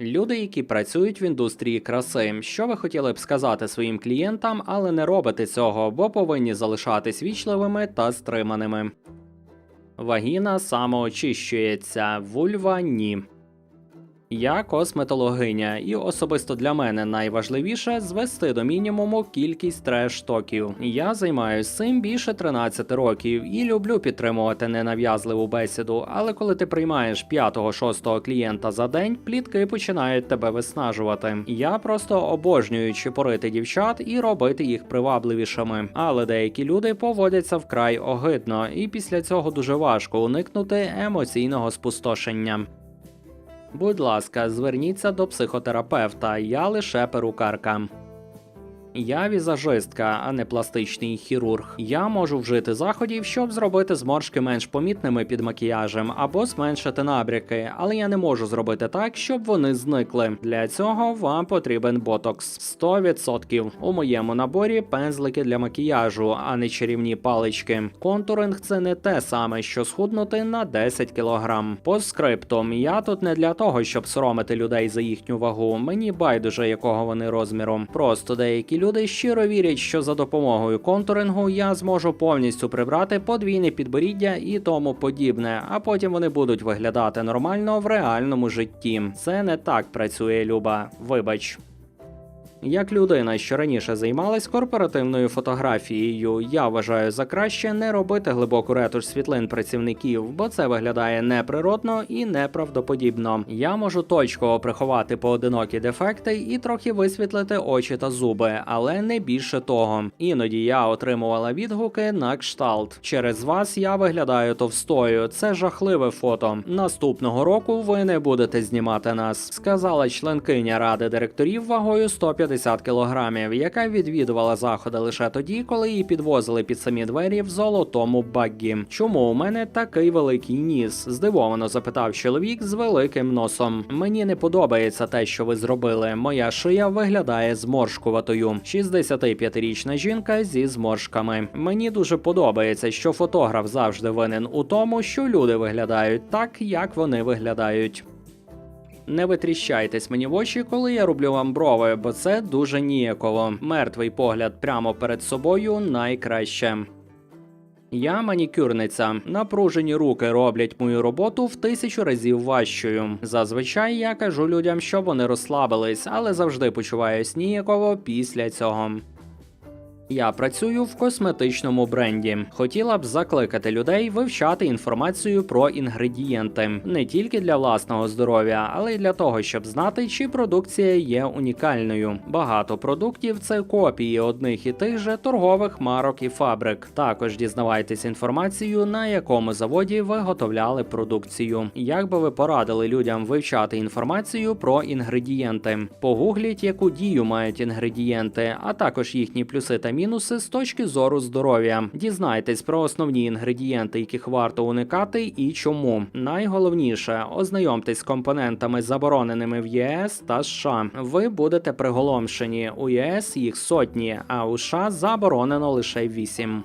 Люди, які працюють в індустрії краси, що ви хотіли б сказати своїм клієнтам, але не робите цього, бо повинні залишатись вічливими та стриманими. Вагіна самоочищується, вульва ні. Я косметологиня, і особисто для мене найважливіше звести до мінімуму кількість треш-токів. Я займаюся цим більше 13 років і люблю підтримувати ненав'язливу бесіду. Але коли ти приймаєш 5-6 клієнта за день, плітки починають тебе виснажувати. Я просто обожнюю чепорити дівчат і робити їх привабливішими. Але деякі люди поводяться вкрай огидно, і після цього дуже важко уникнути емоційного спустошення. Будь ласка, зверніться до психотерапевта, я лише перукарка. Я візажистка, а не пластичний хірург. Я можу вжити заходів, щоб зробити зморшки менш помітними під макіяжем або зменшити набряки, але я не можу зробити так, щоб вони зникли. Для цього вам потрібен ботокс 100%. У моєму наборі пензлики для макіяжу, а не чарівні палички. Контуринг це не те саме, що схуднути на 10 кг. По скриптум, я тут не для того, щоб соромити людей за їхню вагу. Мені байдуже якого вони розміру. Просто деякі люди щиро вірять, що за допомогою контурингу я зможу повністю прибрати подвійне підборіддя і тому подібне, а потім вони будуть виглядати нормально в реальному житті. Це не так працює, Люба. Вибач. Як людина, що раніше займалась корпоративною фотографією, я вважаю за краще не робити глибоку ретуш світлин працівників, бо це виглядає неприродно і неправдоподібно. Я можу точково приховати поодинокі дефекти і трохи висвітлити очі та зуби, але не більше того. Іноді я отримувала відгуки на кшталт. Через вас я виглядаю товстою. Це жахливе фото. Наступного року ви не будете знімати нас, сказала членкиня ради директорів вагою 150 кілограмів, яка відвідувала заходи лише тоді, коли її підвозили під самі двері в золотому баггі. Чому у мене такий великий ніс? здивовано запитав чоловік з великим носом. Мені не подобається те, що ви зробили. Моя шия виглядає зморшкуватою. 65-річна жінка зі зморшками. Мені дуже подобається, що фотограф завжди винен у тому, що люди виглядають так, як вони виглядають. Не витріщайтесь мені в очі, коли я роблю вам брови, бо це дуже ніяково. Мертвий погляд прямо перед собою найкраще. Я манікюрниця. Напружені руки роблять мою роботу в тисячу разів важчою. Зазвичай я кажу людям, щоб вони розслабились, але завжди почуваюсь ніяково після цього. Я працюю в косметичному бренді. Хотіла б закликати людей вивчати інформацію про інгредієнти не тільки для власного здоров'я, але й для того, щоб знати, чи продукція є унікальною. Багато продуктів це копії одних і тих же торгових марок і фабрик. Також дізнавайтесь інформацію, на якому заводі виготовляли продукцію. Як би ви порадили людям вивчати інформацію про інгредієнти? Погугліть, яку дію мають інгредієнти, а також їхні плюси та мінуси з точки зору здоров'я. Дізнайтесь про основні інгредієнти, яких варто уникати, і чому. Найголовніше ознайомтесь з компонентами, забороненими в ЄС та США. Ви будете приголомшені. У ЄС їх сотні, а у США заборонено лише вісім.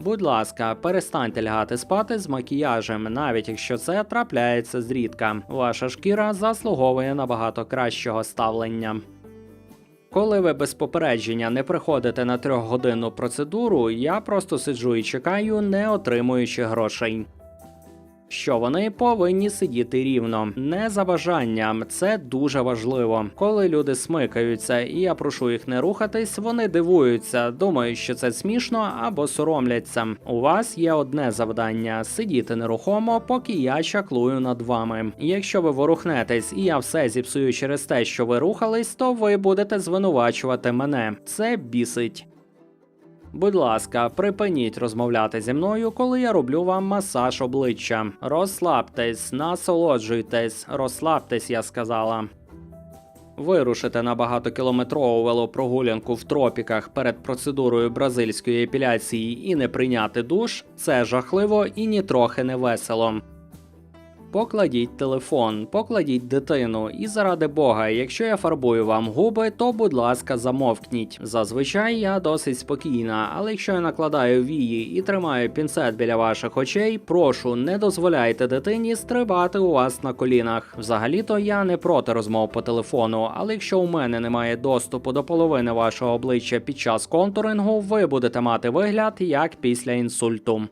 Будь ласка, перестаньте лягати спати з макіяжем, навіть якщо це трапляється зрідка. Ваша шкіра заслуговує набагато кращого ставлення. Коли ви без попередження не приходите на трьохгодинну процедуру, я просто сиджу і чекаю, не отримуючи грошей. Що вони повинні сидіти рівно, не за бажанням, це дуже важливо. Коли люди смикаються, і я прошу їх не рухатись, вони дивуються, думають, що це смішно або соромляться. У вас є одне завдання сидіти нерухомо, поки я чаклую над вами. Якщо ви ворухнетесь і я все зіпсую через те, що ви рухались, то ви будете звинувачувати мене. Це бісить. Будь ласка, припиніть розмовляти зі мною, коли я роблю вам масаж обличчя. Розслабтесь, насолоджуйтесь, розслабтесь, я сказала. Вирушити на багатокілометрову велопрогулянку в тропіках перед процедурою бразильської епіляції і не прийняти душ це жахливо і нітрохи не весело. Покладіть телефон, покладіть дитину. І заради Бога, якщо я фарбую вам губи, то будь ласка, замовкніть. Зазвичай я досить спокійна, але якщо я накладаю вії і тримаю пінцет біля ваших очей, прошу не дозволяйте дитині стрибати у вас на колінах. Взагалі-то я не проти розмов по телефону, але якщо у мене немає доступу до половини вашого обличчя під час контурингу, ви будете мати вигляд як після інсульту.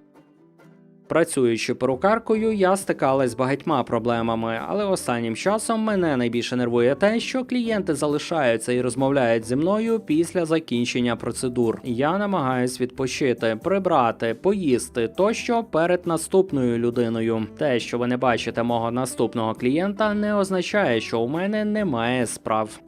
Працюючи перукаркою, я стикалась з багатьма проблемами, але останнім часом мене найбільше нервує те, що клієнти залишаються і розмовляють зі мною після закінчення процедур. Я намагаюсь відпочити, прибрати, поїсти тощо перед наступною людиною. Те, що ви не бачите мого наступного клієнта, не означає, що у мене немає справ.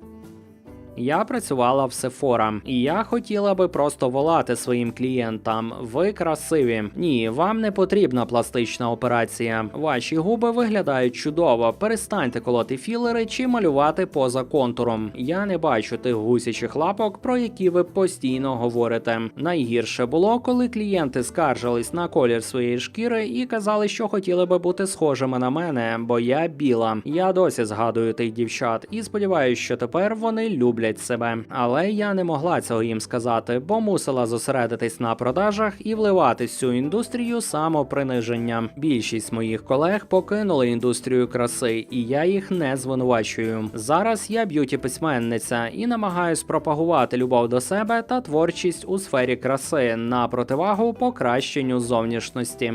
Я працювала в Sephora, і я хотіла би просто волати своїм клієнтам. Ви красиві. Ні, вам не потрібна пластична операція. Ваші губи виглядають чудово. Перестаньте колоти філери чи малювати поза контуром. Я не бачу тих гусячих лапок, про які ви постійно говорите. Найгірше було, коли клієнти скаржились на колір своєї шкіри і казали, що хотіли би бути схожими на мене, бо я біла. Я досі згадую тих дівчат і сподіваюся, що тепер вони люблять себе. Але я не могла цього їм сказати, бо мусила зосередитись на продажах і вливати цю індустрію самоприниження. Більшість моїх колег покинули індустрію краси, і я їх не звинувачую. Зараз я б'юті письменниця і намагаюсь пропагувати любов до себе та творчість у сфері краси на противагу покращенню зовнішності.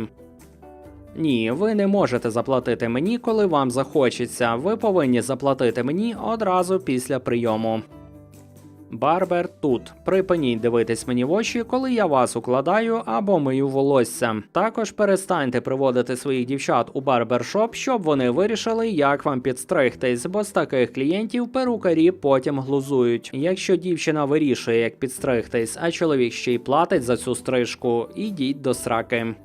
Ні, ви не можете заплатити мені, коли вам захочеться. Ви повинні заплатити мені одразу після прийому. Барбер тут. Припиніть дивитись мені в очі, коли я вас укладаю або мию волосся. Також перестаньте приводити своїх дівчат у барбершоп, щоб вони вирішили, як вам підстригтись, бо з таких клієнтів перукарі потім глузують. Якщо дівчина вирішує, як підстригтись, а чоловік ще й платить за цю стрижку, ідіть до сраки.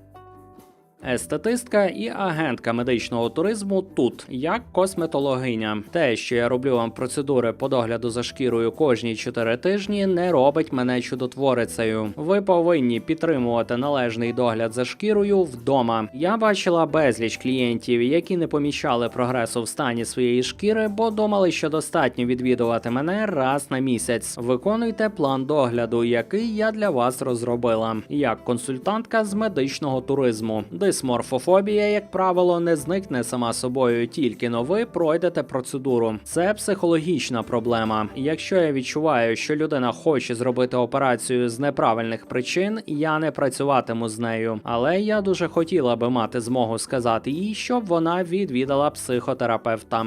Естетистка і агентка медичного туризму тут як косметологиня. Те, що я роблю вам процедури по догляду за шкірою кожні 4 тижні, не робить мене чудотворицею. Ви повинні підтримувати належний догляд за шкірою вдома. Я бачила безліч клієнтів, які не помічали прогресу в стані своєї шкіри, бо думали, що достатньо відвідувати мене раз на місяць. Виконуйте план догляду, який я для вас розробила, як консультантка з медичного туризму. Дисморфофобія, як правило, не зникне сама собою, тільки но ви пройдете процедуру. Це психологічна проблема. Якщо я відчуваю, що людина хоче зробити операцію з неправильних причин, я не працюватиму з нею. Але я дуже хотіла би мати змогу сказати їй, щоб вона відвідала психотерапевта.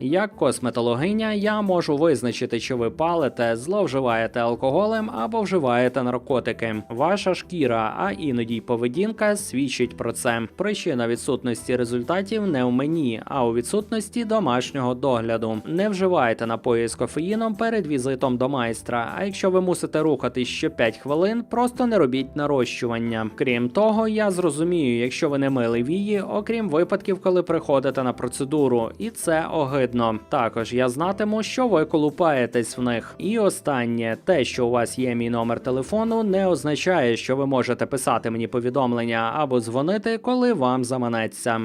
Як косметологиня, я можу визначити, чи ви палите, зловживаєте алкоголем або вживаєте наркотики. Ваша шкіра, а іноді й поведінка свідчить про це. Причина відсутності результатів не в мені, а у відсутності домашнього догляду. Не вживайте напої з кофеїном перед візитом до майстра. А якщо ви мусите рухати ще 5 хвилин, просто не робіть нарощування. Крім того, я зрозумію, якщо ви не мили вії, окрім випадків, коли приходите на процедуру, і це огидно. Також я знатиму, що ви колупаєтесь в них. І останнє, те, що у вас є мій номер телефону, не означає, що ви можете писати мені повідомлення або дзвонити, коли вам заманеться.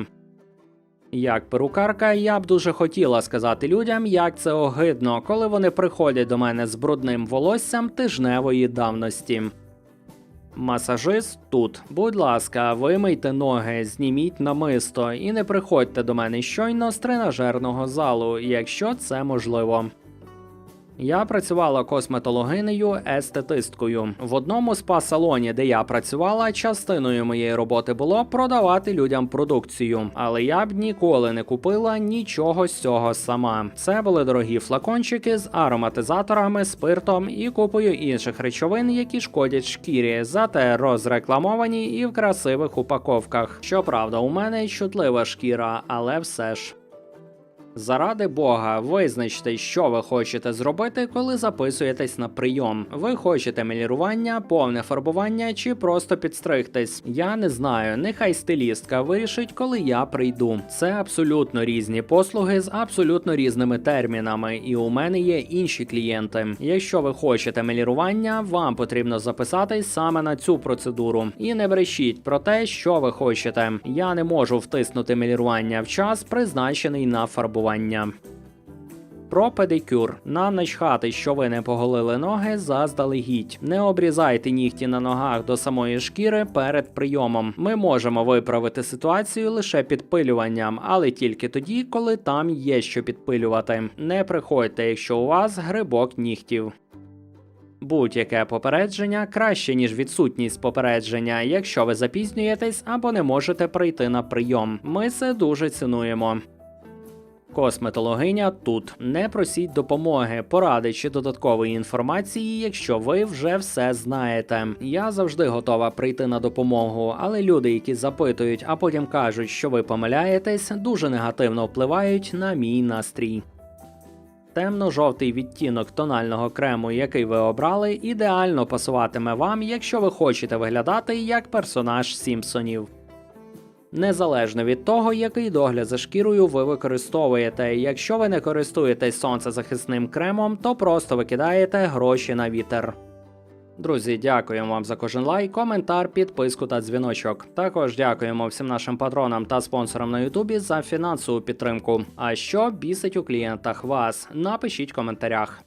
Як перукарка, я б дуже хотіла сказати людям, як це огидно, коли вони приходять до мене з брудним волоссям тижневої давності. Масажист тут. Будь ласка, вимийте ноги, зніміть намисто і не приходьте до мене щойно з тренажерного залу, якщо це можливо. Я працювала косметологинею естетисткою. В одному спа-салоні, де я працювала, частиною моєї роботи було продавати людям продукцію, але я б ніколи не купила нічого з цього сама. Це були дорогі флакончики з ароматизаторами, спиртом і купою інших речовин, які шкодять шкірі, зате розрекламовані і в красивих упаковках. Щоправда, у мене чутлива шкіра, але все ж. Заради Бога, визначте, що ви хочете зробити, коли записуєтесь на прийом. Ви хочете мелірування, повне фарбування чи просто підстригтись. Я не знаю, нехай стилістка вирішить, коли я прийду. Це абсолютно різні послуги з абсолютно різними термінами, і у мене є інші клієнти. Якщо ви хочете мелірування, вам потрібно записатись саме на цю процедуру. І не брешіть про те, що ви хочете. Я не можу втиснути мелірування в час, призначений на фарбування. Про педикюр. Нам начхати, що ви не поголили ноги заздалегідь. Не обрізайте нігті на ногах до самої шкіри перед прийомом. Ми можемо виправити ситуацію лише підпилюванням, але тільки тоді, коли там є що підпилювати. Не приходьте, якщо у вас грибок нігтів. Будь-яке попередження краще, ніж відсутність попередження, якщо ви запізнюєтесь або не можете прийти на прийом. Ми це дуже цінуємо. Косметологиня тут не просіть допомоги, поради чи додаткової інформації, якщо ви вже все знаєте. Я завжди готова прийти на допомогу, але люди, які запитують, а потім кажуть, що ви помиляєтесь, дуже негативно впливають на мій настрій. Темно-жовтий відтінок тонального крему, який ви обрали, ідеально пасуватиме вам, якщо ви хочете виглядати як персонаж Сімпсонів. Незалежно від того, який догляд за шкірою ви використовуєте. Якщо ви не користуєтесь сонцезахисним кремом, то просто викидаєте гроші на вітер. Друзі, дякуємо вам за кожен лайк, коментар, підписку та дзвіночок. Також дякуємо всім нашим патронам та спонсорам на Ютубі за фінансову підтримку. А що бісить у клієнтах вас? Напишіть в коментарях.